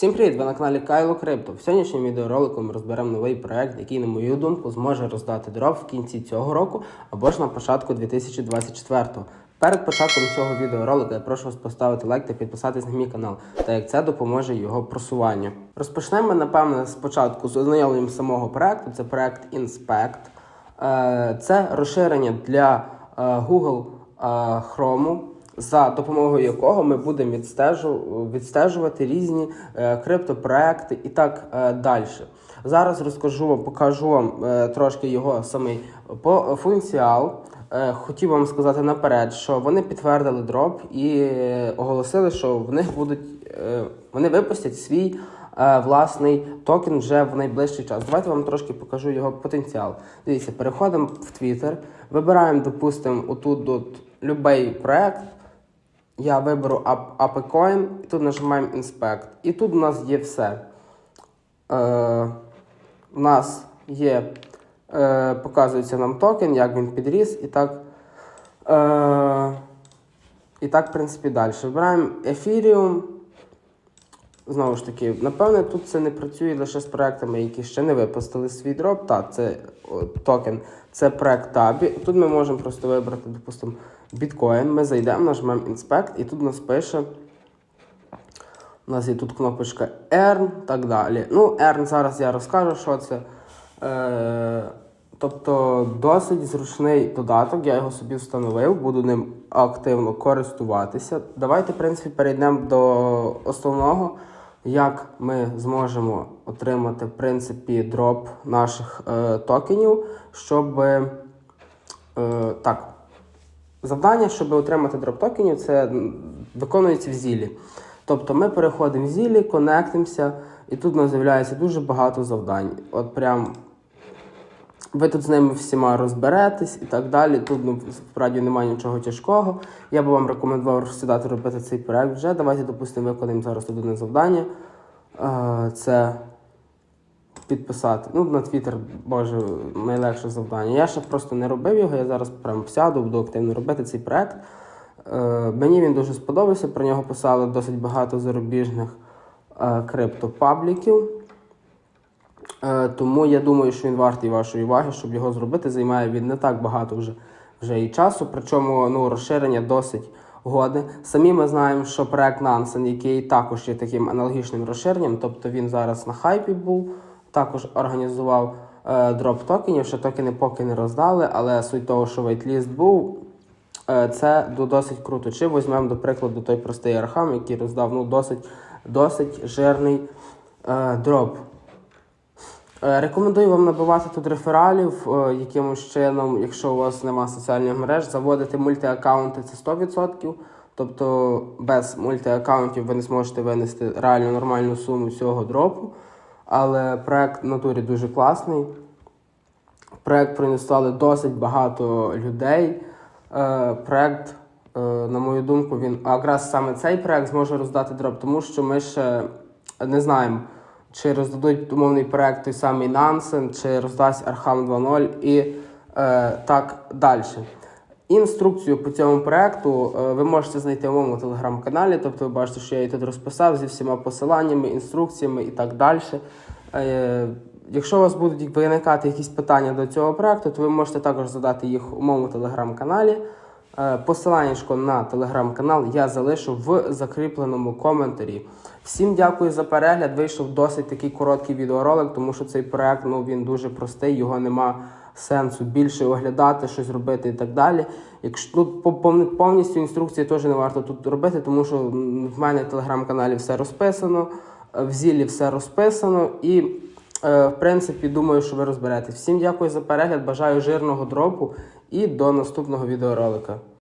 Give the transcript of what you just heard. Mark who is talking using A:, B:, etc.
A: Всім привіт! Ви на каналі Кайло Крипто. В сьогоднішньому відеоролику ми розберемо новий проект, який, на мою думку, зможе роздати дров в кінці цього року або ж на початку 2024-го. Перед початком цього відеоролика я прошу вас поставити лайк та підписатись на мій канал, так як це допоможе його просуванню. Розпочнемо, напевне, спочатку з ознайомленням самого проекту. Це проект Inspect. Е, Це розширення для е, Google е, Chrome, за допомогою якого ми будемо відстежувати різні е, криптопроекти і так е, далі. Зараз розкажу вам, покажу вам е, трошки його самий функціал. Хотів вам сказати наперед, що вони підтвердили дроп і оголосили, що в них будуть вони випустять свій власний токен вже в найближчий час. Давайте вам трошки покажу його потенціал. Дивіться, переходимо в Twitter, вибираємо, допустимо, отут от, любий проект. Я виберу API-Coin і тут нажимаємо Inspect. І тут у нас є все. Е, у нас є, е, показується нам токен, як він підріс, і так. Е, і так, в принципі, далі. Вибираємо Ethereum. Знову ж таки, напевне, тут це не працює лише з проектами, які ще не випустили свій дроп. Так, це токен, це проект Табі. Тут ми можемо просто вибрати, допустимо, біткоін. Ми зайдемо, нажмемо Inspect, і тут нас пише. У нас є тут кнопочка Earn так далі. Ну, Earn зараз я розкажу, що це. Е, тобто досить зручний додаток, я його собі встановив, буду ним активно користуватися. Давайте, в принципі, перейдемо до основного, як ми зможемо отримати в принципі, дроп наших е, токенів, щоб. Е, так, Завдання, щоб отримати дроп токенів, це виконується в зілі. Тобто ми переходимо в зілі, конектимося, і тут у нас з'являється дуже багато завдань. От прям ви тут з ними всіма розберетесь і так далі. Тут ну, справді немає нічого тяжкого. Я би вам рекомендував сідати робити цей проект вже. Давайте, допустимо, виконаємо зараз одне завдання. Е, Це підписати. Ну, на Твіттер, боже, найлегше завдання. Я ще просто не робив його, я зараз прям сяду, буду активно робити цей проект. Е, мені він дуже сподобався, про нього писали досить багато зарубіжних е, криптопабліків. Е, тому я думаю, що він вартий вашої уваги, щоб його зробити. Займає він не так багато вже, вже і часу. Причому ну, розширення досить годне. Самі ми знаємо, що проект Nansen, який також є таким аналогічним розширенням, тобто він зараз на хайпі був, також організував е, дроп токенів, ще токени поки не роздали, але суть того, що вейтліст був. Е, Це досить круто. Чи візьмемо, до прикладу, той простий архам, який роздав ну, досить, досить жирний е, дроп. Е, Рекомендую вам набивати тут рефералів е, якимось чином, якщо у вас нема соціальних мереж, заводити мультиаккаунти це 100%. Тобто без мультиаккаунтів ви не зможете винести реально нормальну суму цього дропу. Але проект в натурі дуже класний. В проект проінвестували досить багато людей. Е, проект, на мою думку, він якраз саме цей проект зможе роздати дроп, тому що ми ще не знаємо, чи роздадуть умовний проект той самий Nansen, чи роздасть Arkham 2.0 і е, так далі. Інструкцію по цьому проекту е, ви можете знайти в моєму телеграм-каналі, тобто ви бачите, що я її тут розписав зі всіма посиланнями, інструкціями і так далі. Е, Якщо у вас будуть виникати якісь питання до цього проекту, то ви можете також задати їх у моєму телеграм-каналі. Е, Посилання на телеграм-канал я залишу в закріпленому коментарі. Всім дякую за перегляд. Вийшов досить такий короткий відеоролик, тому що цей проект ну, він дуже простий, його нема сенсу більше оглядати, щось робити і так далі. Якщо тут по- повністю інструкції теж не варто тут робити, тому що в мене в телеграм-каналі все розписано, е, в зілі все розписано і. Е, В принципі, думаю, що ви розберетесь. Всім дякую за перегляд. Бажаю жирного дропу і до наступного відеоролика.